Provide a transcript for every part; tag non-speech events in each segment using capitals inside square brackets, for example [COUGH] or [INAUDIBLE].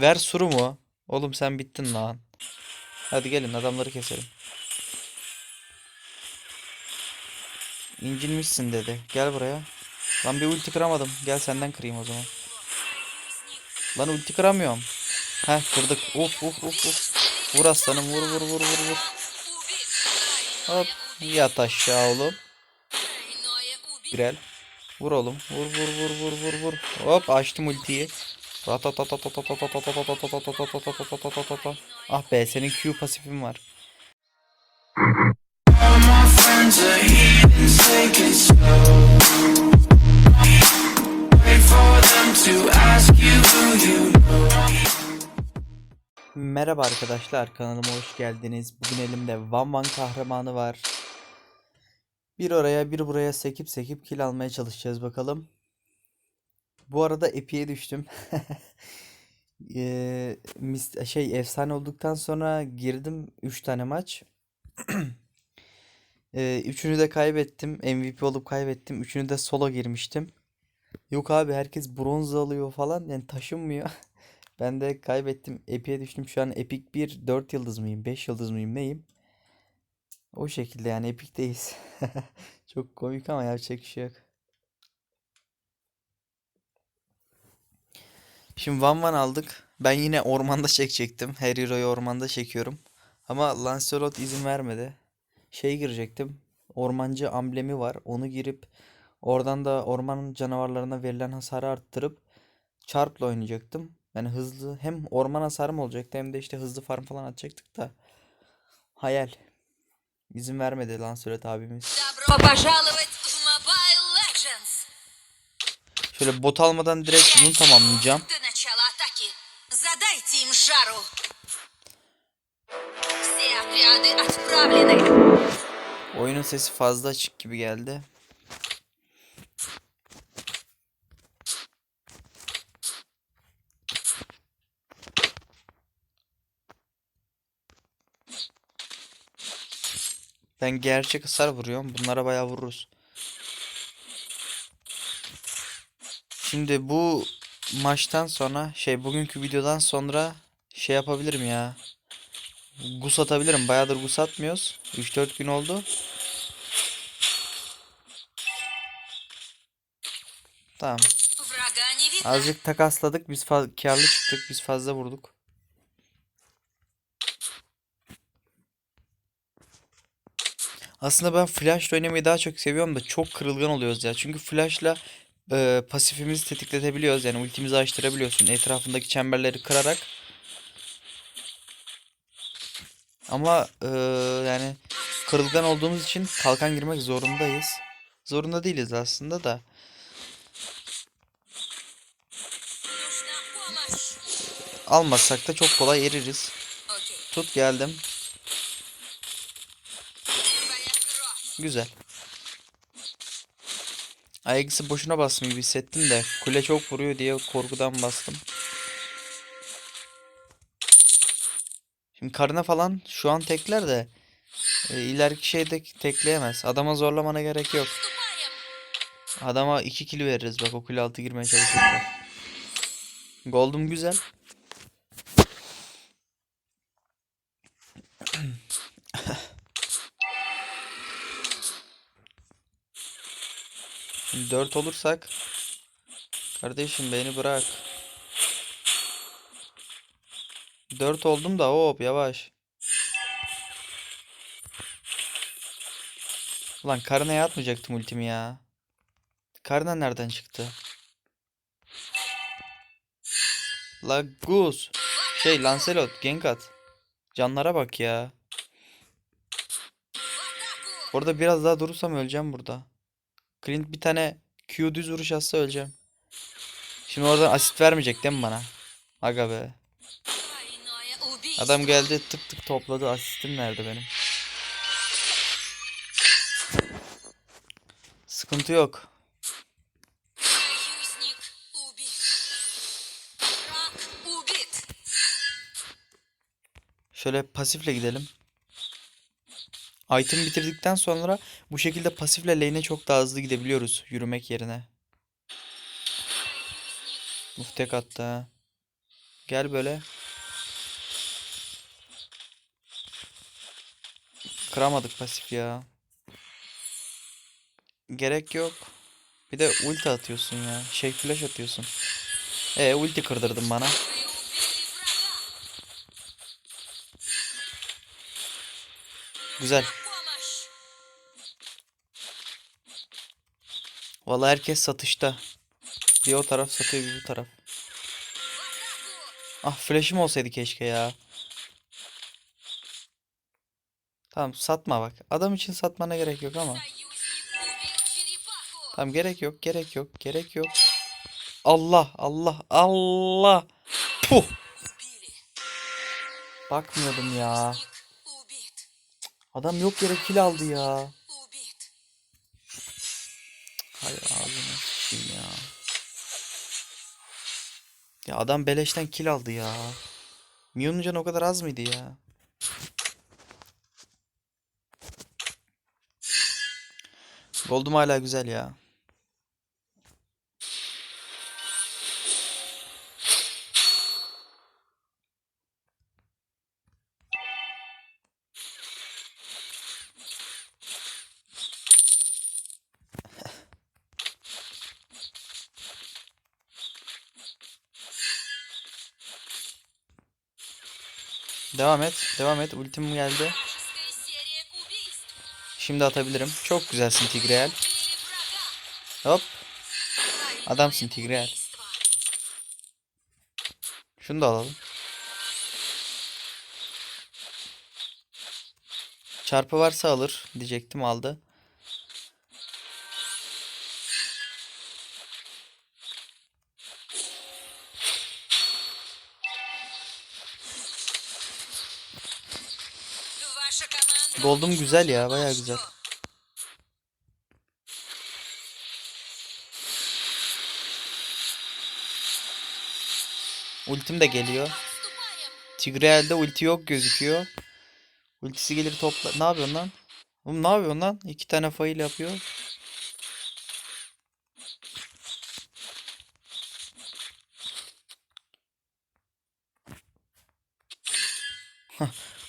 Ver suru mu? Oğlum sen bittin lan. Hadi gelin adamları keselim. İncinmişsin dedi. Gel buraya. Lan bir ulti kıramadım. Gel senden kırayım o zaman. Lan ulti kıramıyorum. Heh kırdık. Uf uf uf uf. Vur aslanım vur vur vur vur vur. Hop. Yat aşağı oğlum. Birel. Vur oğlum. Vur vur vur vur vur vur. Hop açtım ultiyi. Ah be senin Q pasifin var. Merhaba arkadaşlar kanalıma hoş geldiniz. Bugün elimde Van Van kahramanı var. Bir oraya bir buraya sekip sekip kill almaya çalışacağız bakalım. Bu arada Epi'ye düştüm. [LAUGHS] Eee, mis- şey efsane olduktan sonra girdim 3 tane maç. [CLEARS THROAT] Eee, üçünü de kaybettim. MVP olup kaybettim. Üçünü de solo girmiştim. Yok abi herkes bronz alıyor falan. Yani taşınmıyor. [LAUGHS] Ben de kaybettim. Epic'e düştüm. Şu an Epic 1 4 yıldız mıyım? 5 yıldız mıyım? Neyim? O şekilde yani Epic'teyiz. [LAUGHS] Çok komik ama yapacak bir şey yok. Şimdi Van Van aldık. Ben yine ormanda çekecektim. Her hero'yu ormanda çekiyorum. Ama Lancelot izin vermedi. Şey girecektim. Ormancı amblemi var. Onu girip oradan da orman canavarlarına verilen hasarı arttırıp Çarp'la oynayacaktım. Yani hızlı hem orman hasarım olacaktı hem de işte hızlı farm falan atacaktık da. Hayal. İzin vermedi Lancelot abimiz. Добро пожаловать Şöyle bot almadan direkt bunu tamamlayacağım. Oyunun sesi fazla açık gibi geldi. Ben gerçek hasar vuruyorum. Bunlara bayağı vururuz. Şimdi bu maçtan sonra şey bugünkü videodan sonra şey yapabilirim ya. Gus atabilirim. Bayağıdır gus atmıyoruz. 3-4 gün oldu. Tamam. Azıcık takasladık. Biz karlı çıktık. Biz fazla vurduk. Aslında ben flashla oynamayı daha çok seviyorum da çok kırılgan oluyoruz ya. Çünkü flashla e, pasifimizi tetikletebiliyoruz. Yani ultimizi açtırabiliyorsun. Etrafındaki çemberleri kırarak. Ama e, yani kırılgan olduğumuz için kalkan girmek zorundayız. Zorunda değiliz aslında da. Almasak da çok kolay eririz. Tut geldim. Güzel. Ayak boşuna bastım gibi hissettim de kule çok vuruyor diye korkudan bastım. Şimdi karına falan şu an tekler de e, ileriki şeyde tekleyemez. Adama zorlamana gerek yok. Adama 2 kill veririz bak o kule altı girmeye çalışırsa. Gold'um güzel. 104 olursak Kardeşim beni bırak. 4 oldum da hop yavaş. Ulan karnaya atmayacaktım ultimi ya. Karna nereden çıktı? Laguz. Şey Lancelot gank. Canlara bak ya. Orada biraz daha durursam öleceğim burada. Clint bir tane Q düz vuruş atsa öleceğim. Şimdi oradan asit vermeyecek değil mi bana? Aga be. Adam geldi tık tık topladı. Asistim nerede benim? Sıkıntı yok. Şöyle pasifle gidelim. Item bitirdikten sonra bu şekilde pasifle lane'e çok daha hızlı gidebiliyoruz yürümek yerine. Uf attı. Gel böyle. Kıramadık pasif ya. Gerek yok. Bir de ulti atıyorsun ya. Şey flash atıyorsun. E ulti kırdırdın bana. Güzel. Valla herkes satışta. Bir o taraf satıyor bir bu taraf. Ah flash'im olsaydı keşke ya. Tamam satma bak. Adam için satmana gerek yok ama. Tamam gerek yok gerek yok gerek yok. Allah Allah Allah. Puh. Bakmıyordum ya. Adam yok yere kill aldı ya. Hay ağzını ya. Ya adam beleşten kill aldı ya. Mion'un canı o kadar az mıydı ya? Gold'um hala güzel ya. Devam et. Devam et. Ultim geldi. Şimdi atabilirim. Çok güzelsin Tigreal. Hop. Adamsın Tigreal. Şunu da alalım. Çarpı varsa alır diyecektim aldı. Gold'um güzel ya baya güzel. Ultim de geliyor. Tigreal'de ulti yok gözüküyor. Ultisi gelir topla... Ne yapıyorsun lan? Oğlum ne yapıyorsun lan? İki tane fail yapıyor.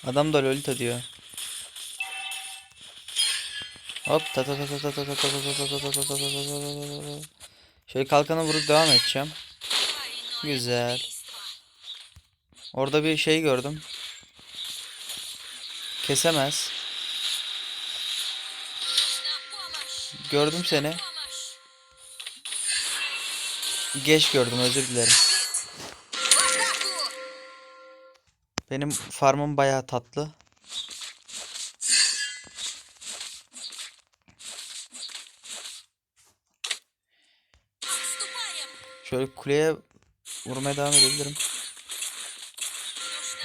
Adam da lolita diyor. Hop ta ta ta ta ta ta ta ta ta ta ta ta ta ta ta Şöyle kalkana vurup devam edeceğim. Güzel. Orada bir şey gördüm. Kesemez. Gördüm seni. Geç gördüm özür dilerim. Benim farmım bayağı tatlı. Şöyle kuleye vurmaya devam edebilirim.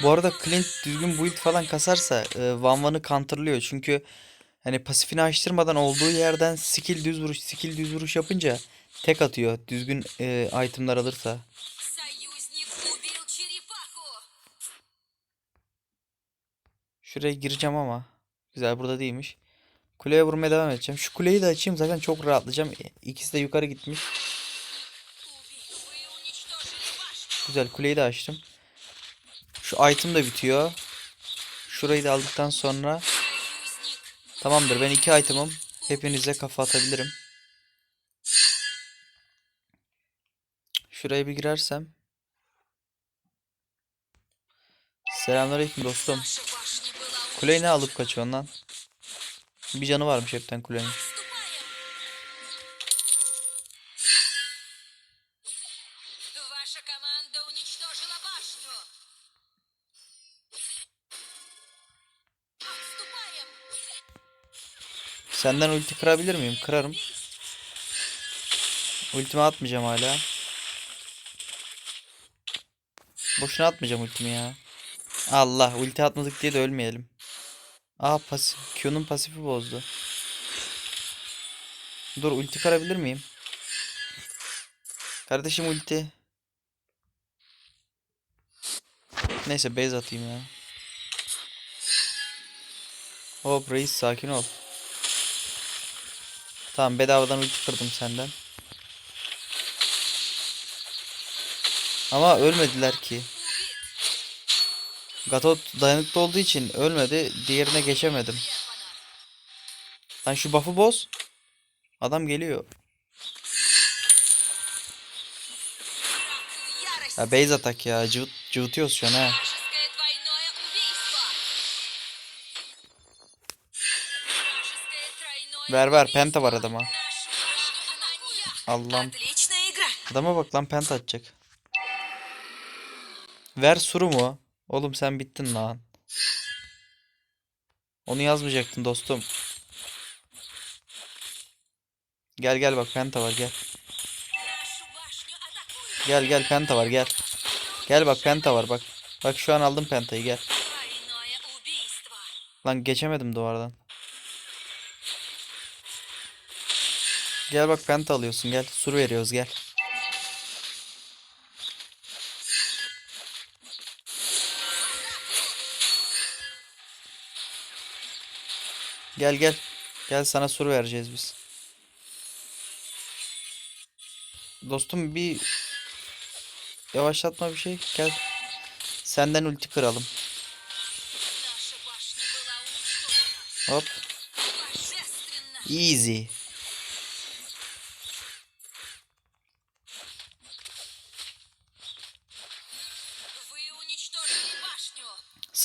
Bu arada Clint düzgün build falan kasarsa e, Van Van'ı counterlıyor. Çünkü hani pasifini açtırmadan olduğu yerden skill düz vuruş skill düz vuruş yapınca tek atıyor. Düzgün e, itemlar alırsa. Şuraya gireceğim ama. Güzel burada değilmiş. Kuleye vurmaya devam edeceğim. Şu kuleyi de açayım zaten çok rahatlayacağım. İkisi de yukarı gitmiş. Güzel kuleyi de açtım. Şu item da bitiyor. Şurayı da aldıktan sonra tamamdır ben iki item'ım. Hepinize kafa atabilirim. Şuraya bir girersem. Selamünaleyküm dostum. Kuleyi ne alıp kaçıyorsun lan? Bir canı varmış hepten kulenin. Senden ulti kırabilir miyim? Kırarım. Ultimi atmayacağım hala. Boşuna atmayacağım ultimi ya. Allah ulti atmadık diye de ölmeyelim. Aa pasif. Q'nun pasifi bozdu. Dur ulti kırabilir miyim? Kardeşim ulti. Neyse base atayım ya. Hop reis sakin ol. Tamam bedavadan ulti kırdım senden. Ama ölmediler ki. Gatot dayanıklı olduğu için ölmedi. Diğerine geçemedim. Lan şu buff'ı boz. Adam geliyor. Ya base atak ya. Cıvıt, cıvıtıyoruz şu an ha. Ver ver penta var adama. Allah'ım. Adama bak lan penta atacak. Ver suru mu? Oğlum sen bittin lan. Onu yazmayacaktın dostum. Gel gel bak penta var gel. Gel gel penta var gel. Gel bak penta var bak. Bak şu an aldım pentayı gel. Lan geçemedim duvardan. Gel bak penta alıyorsun gel. Sur veriyoruz gel. Gel gel. Gel sana sur vereceğiz biz. Dostum bir yavaşlatma bir şey. Gel. Senden ulti kıralım. Hop. Easy.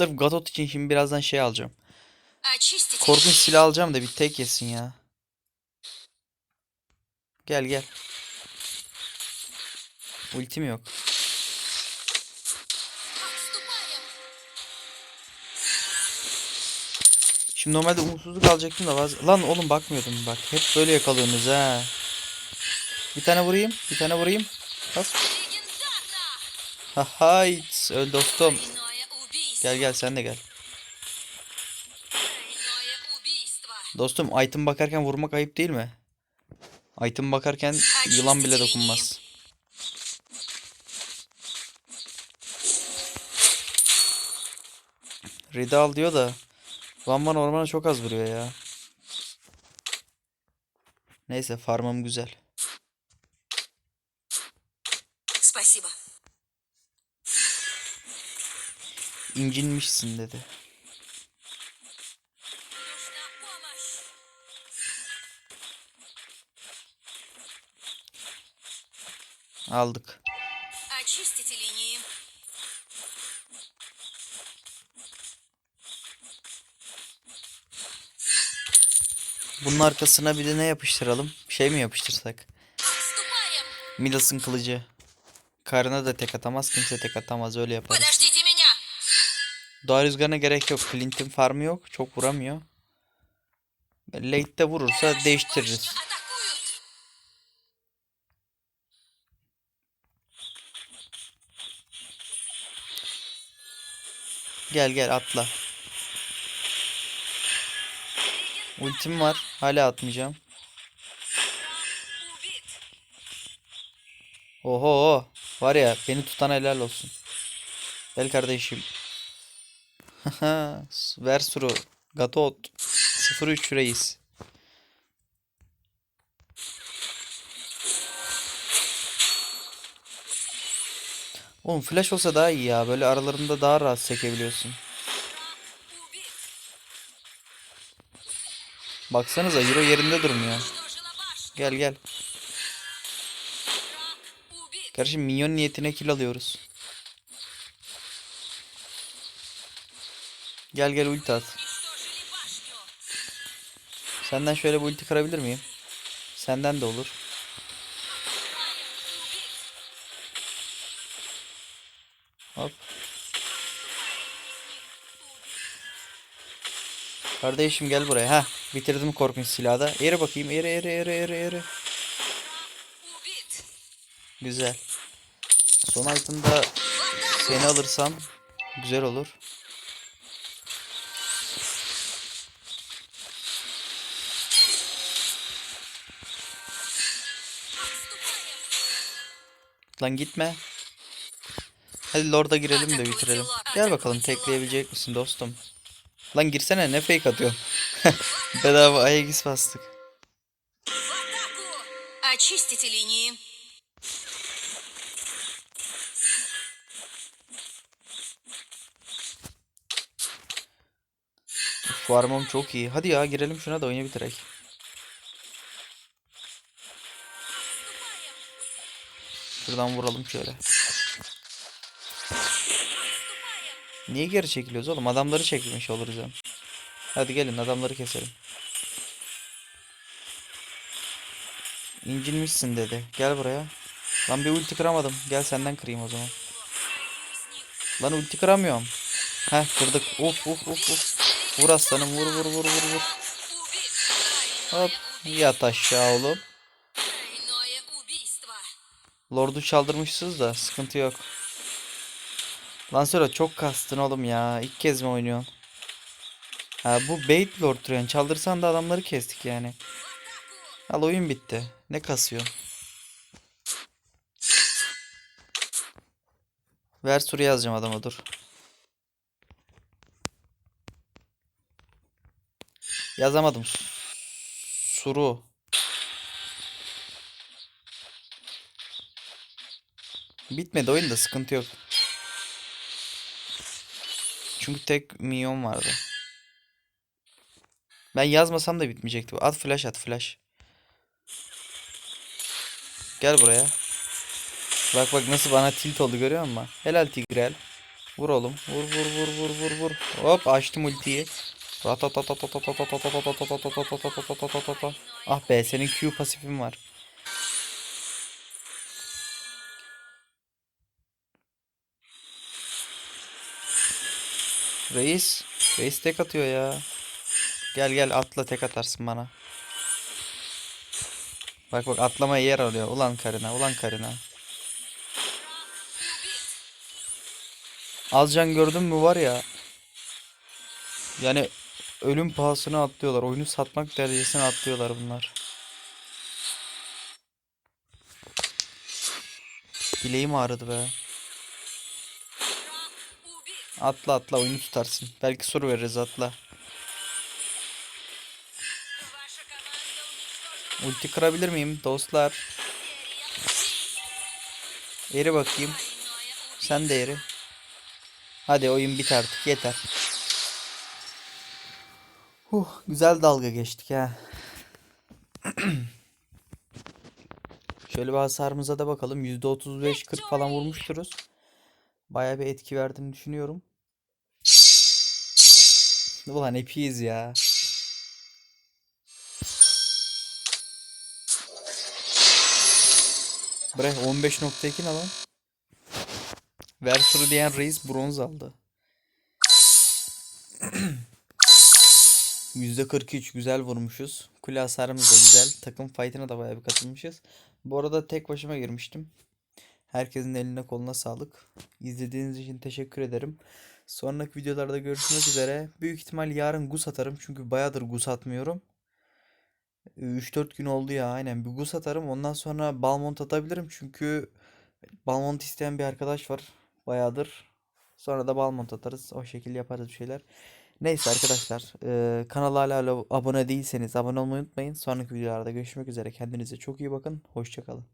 Sırf Gatot için şimdi birazdan şey alacağım. Korkunç silah alacağım da bir tek yesin ya. Gel gel. Ultim yok. Şimdi normalde umutsuzluk alacaktım da bazı... Lan oğlum bakmıyordum bak. Hep böyle yakalıyorsunuz ha. Bir tane vurayım. Bir tane vurayım. Bas. Ha hayt. Öl dostum. Gel gel sen de gel. Dostum item bakarken vurmak ayıp değil mi? Item bakarken yılan bile dokunmaz. Ridal diyor da Lan ormana çok az vuruyor ya. Neyse farmım güzel. incinmişsin dedi. Aldık. Bunun arkasına bir de ne yapıştıralım? Şey mi yapıştırsak? Midas'ın kılıcı. Karına da tek atamaz, kimse tek atamaz öyle yapalım. Doğa rüzgarına gerek yok. Flint'in farmı yok. Çok vuramıyor. Late'de vurursa değiştiririz. Gel gel atla. Ultim var. Hala atmayacağım. Oho. Var ya beni tutan helal olsun. Gel kardeşim. Ver suru. Gatot. 03 reis. Oğlum flash olsa daha iyi ya. Böyle aralarında daha rahat sekebiliyorsun. Baksanıza Euro yerinde durmuyor. Gel gel. Kardeşim minyon niyetine kill alıyoruz. Gel gel ulti at. Senden şöyle bu ulti kırabilir miyim? Senden de olur. Hop. Kardeşim gel buraya. Ha, bitirdim korkunç silahı da. Yere bakayım. Yere yere yere yere yere. Güzel. Son altında seni alırsam güzel olur. Lan gitme. Hadi Lord'a girelim de bitirelim. Gel bakalım tekleyebilecek misin dostum? Lan girsene ne fake atıyorsun? [LAUGHS] Bedava Aegis bastık. Farmım çok iyi. Hadi ya girelim şuna da oyunu bitirek. Şuradan vuralım şöyle. Niye geri çekiliyoruz oğlum? Adamları çekilmiş oluruz hem. Hadi gelin adamları keselim. İncinmişsin dedi. Gel buraya. Lan bir ulti kıramadım. Gel senden kırayım o zaman. Lan ulti kıramıyorum. Heh kırdık. Of of of of. Vur aslanım vur vur vur vur vur. Hop. Yat aşağı oğlum. Lord'u çaldırmışsınız da sıkıntı yok. Lan çok kastın oğlum ya. İlk kez mi oynuyorsun? Ha, bu bait lord yani çaldırsan da adamları kestik yani. Al oyun bitti. Ne kasıyor? Ver soru yazacağım adama dur. Yazamadım. Suru. Bitmedi oyun da sıkıntı yok. Çünkü tek minyon vardı. Ben yazmasam da bitmeyecekti. At flash at flash. Gel buraya. Bak bak nasıl bana tilt oldu görüyor musun? Helal Tigrel. Vur oğlum. Vur vur vur vur vur vur. Hop açtım ultiyi. Ah be senin Q pasifin var. Reis. Reis tek atıyor ya. Gel gel atla tek atarsın bana. Bak bak atlamaya yer arıyor. Ulan Karina, ulan Karina. Azcan gördün mü var ya. Yani ölüm pahasına atlıyorlar. Oyunu satmak derecesine atlıyorlar bunlar. Bileğim ağrıdı be. Atla atla oyunu tutarsın. Belki soru veririz atla. Ulti kırabilir miyim dostlar? Eri bakayım. Sen de eri. Hadi oyun bit artık yeter. Huh, güzel dalga geçtik ha. [CLEARS THROAT] Şöyle bir hasarımıza da bakalım. %35-40 falan vurmuşturuz. Baya bir etki verdiğini düşünüyorum. Ulan epiyiz ya. Bre 15.2 ne lan? Versuru diyen reis bronz aldı. [CLEARS THROAT] %43 güzel vurmuşuz. Kule hasarımız da güzel. Takım fight'ına da bayağı bir katılmışız. Bu arada tek başıma girmiştim. Herkesin eline koluna sağlık. İzlediğiniz için teşekkür ederim. Sonraki videolarda görüşmek üzere. Büyük ihtimal yarın gus atarım. Çünkü bayağıdır gus atmıyorum. 3-4 gün oldu ya aynen. Bir gus atarım. Ondan sonra Balmont atabilirim. Çünkü Balmont isteyen bir arkadaş var. Bayağıdır. Sonra da Balmont atarız. O şekilde yaparız bir şeyler. Neyse arkadaşlar. eee kanala hala abone değilseniz abone olmayı unutmayın. Sonraki videolarda görüşmek üzere. Kendinize çok iyi bakın. Hoşçakalın.